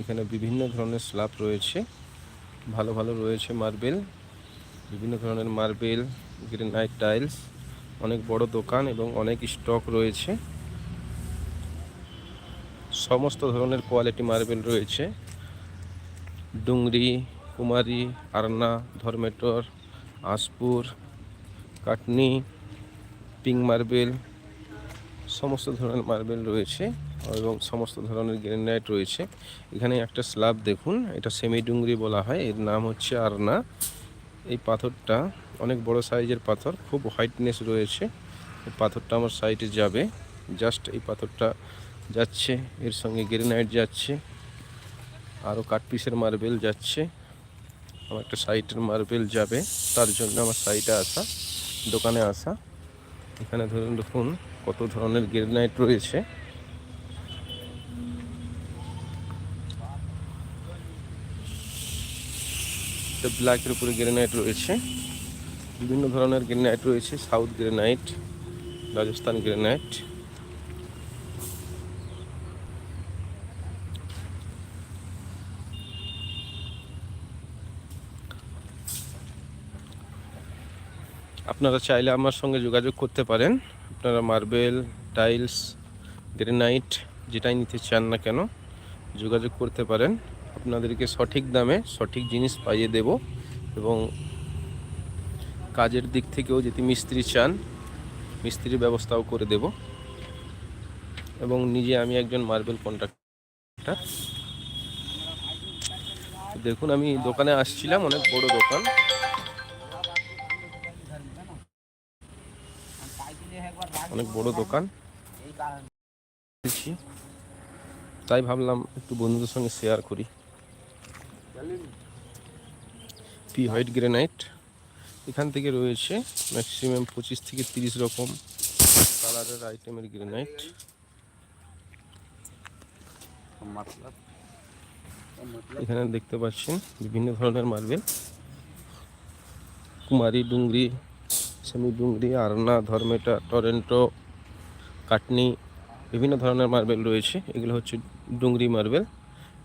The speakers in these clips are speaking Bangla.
এখানে বিভিন্ন ধরনের স্ল্যাব রয়েছে। ভালো ভালো রয়েছে মার্বেল। বিভিন্ন ধরনের মার্বেল, গ্রেনাইট টাইলস, অনেক বড় দোকান এবং অনেক স্টক রয়েছে। সমস্ত ধরনের কোয়ালিটি মার্বেল রয়েছে। ডুংরি, কুমারী, আরনা, ধর্মেটর আশপুর কাটনি, পিঙ্ক মার্বেল, সমস্ত ধরনের মার্বেল রয়েছে। এবং সমস্ত ধরনের গ্রেনাইট রয়েছে। এখানে একটা স্ল্যাব দেখুন, এটা সেমি ডুংরি বলা হয়, এর নাম হচ্ছে আরনা। এই পাথরটা অনেক বড় সাইজের পাথর, খুব হোয়াইটনেস রয়েছে। এই পাথরটা আমার সাইডে যাবে। জাস্ট এই পাথরটা যাচ্ছে, এর সঙ্গে গ্রেনাইট যাচ্ছে, আরও কাঠপিসের মার্বেল যাচ্ছে। আমার একটা সাইটের মার্বেল যাবে, তার জন্য আমার সাইটে আসা, দোকানে আসা। এখানে ধরুন, দেখুন কত ধরনের গ্রেনাইট রয়েছে। ব্ল্যাকের উপরে গ্রেনাইট রয়েছে। বিভিন্ন ধরনের গ্রেনাইট রয়েছে সাউথ গ্রেনাইট রাজস্থান গ্রেনাইট আপনারা চাইলে আমার সঙ্গে যোগাযোগ করতে পারেন। আপনারা মার্বেল টাইলস গ্রেনাইট যেটাই নিতে চান না কেন, যোগাযোগ করতে পারেন। আপনাদেরকে সঠিক দামে সঠিক জিনিস পাইয়ে দেব এবং কাজের দিক থেকেও যদি মিস্ত্রি চান, মিস্ত্রির ব্যবস্থাও করে দেব এবং নিজে আমি একজন মার্বেল কন্ট্রাক্টর। দেখুন, আমি দোকানে আসছিলাম, অনেক বড় দোকান। অনেক বড় দোকান। তাই ভাবলাম একটু বন্ধুদের সঙ্গে শেয়ার করি। P white granite. এখান থেকে রয়েছে ম্যাক্সিমাম পঁচিশ থেকে তিরিশ রকম কালারের আইটেমের গ্রেনাইট। এখানে দেখতে পাচ্ছেন বিভিন্ন ধরনের marble. Kumari Dungri, semi Dungri, Arna, Dharmeta, Toronto, Katni, বিভিন্ন ধরনের মার্বেল রয়েছে। এগুলো হচ্ছে ডুংরি মার্বেল।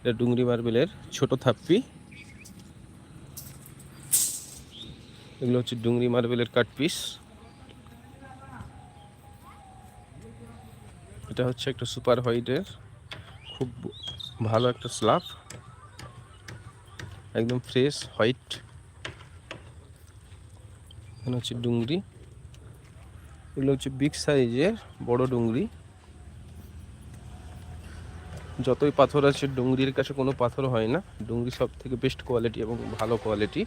এটা ডুংরি মার্বেলের ছোট থাপ্পি। এগুলো হচ্ছে ডুংরি মার্বেলের কাট পিস। এটা হচ্ছে একটা সুপার হোয়াইটের খুব ভালো একটা স্ল্যাব একদম ফ্রেশ হোয়াইট। এখানে হচ্ছে ডুংরি। এগুলো হচ্ছে বিগ সাইজের বড় ডুংরি। যতই পাথর আছে, ডুংরির কাছে কোনো পাথর হয় না। ডুংরি সব থেকে বেস্ট কোয়ালিটি এবং ভালো কোয়ালিটি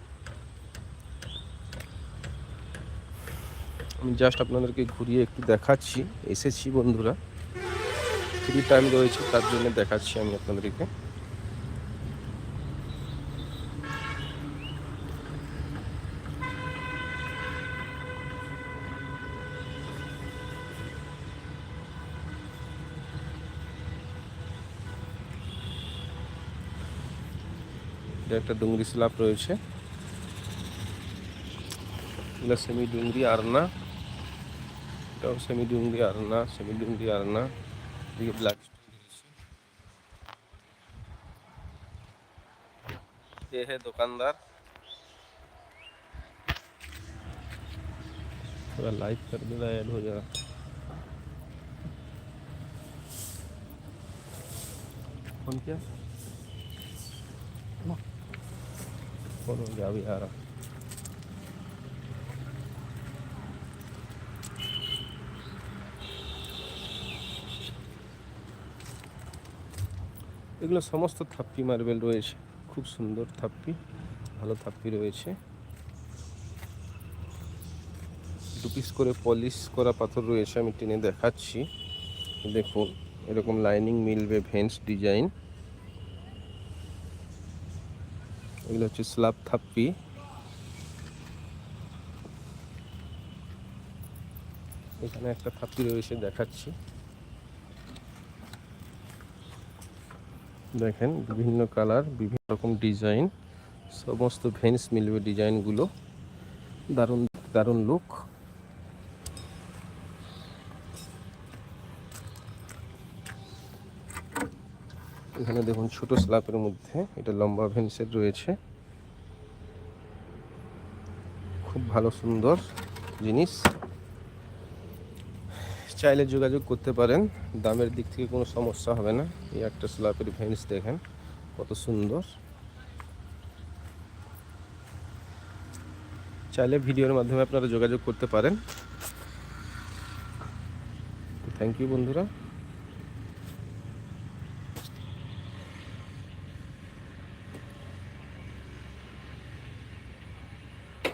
আমি জাস্ট আপনাদেরকে ঘুরিয়ে একটু দেখাচ্ছি। এসেছি বন্ধুরা। ফ্রি টাইম রয়েছে, তার জন্য দেখাচ্ছি আমি আপনাদেরকে। এটা একটা ডুংরি স্ল্যাব রয়েছে এগুলো সেমি ডুংরি আর না এটাও সেমি ডুংরি আর না সেমি ডুংরি আর না এদিকে ব্ল্যাক ये है दुकानदार थोड़ा लाइक कर देना ऐड हो जाएगा फोन किया फोन हो गया अभी आ रहा এগুলো সমস্ত থাপ্পি মার্বেল রয়েছে খুব সুন্দর থাপ্পি ভালো থাপ্পি রয়েছে দু পিস করে পলিশ করা পাথর রয়েছে আমি টেনে দেখাচ্ছি দেখুন এরকম লাইনিং মিলবে ভেন্স ডিজাইন এগুলো হচ্ছে স্ল্যাব থাপ্পি। এখানে একটা থাপ্পি রয়েছে, দেখাচ্ছি। দেখেন, বিভিন্ন কালার, বিভিন্ন রকম ডিজাইন, সমস্ত ভেন্স মিলবে ডিজাইনগুলো। দারুণ দারুণ লুক। এখানে দেখুন ছোট স্ল্যাপের মধ্যে এটা লম্বা ভেন্সের রয়েছে। খুব ভালো, সুন্দর জিনিস। চাইলে যোগাযোগ করতে পারেন। দামের দিক থেকে কোনো সমস্যা হবে না। এই একটা স্ল্যাপের ভেন্স দেখেন, কত সুন্দর। চাইলে ভিডিওর মাধ্যমে আপনারা যোগাযোগ করতে পারেন। থ্যাংক ইউ বন্ধুরা।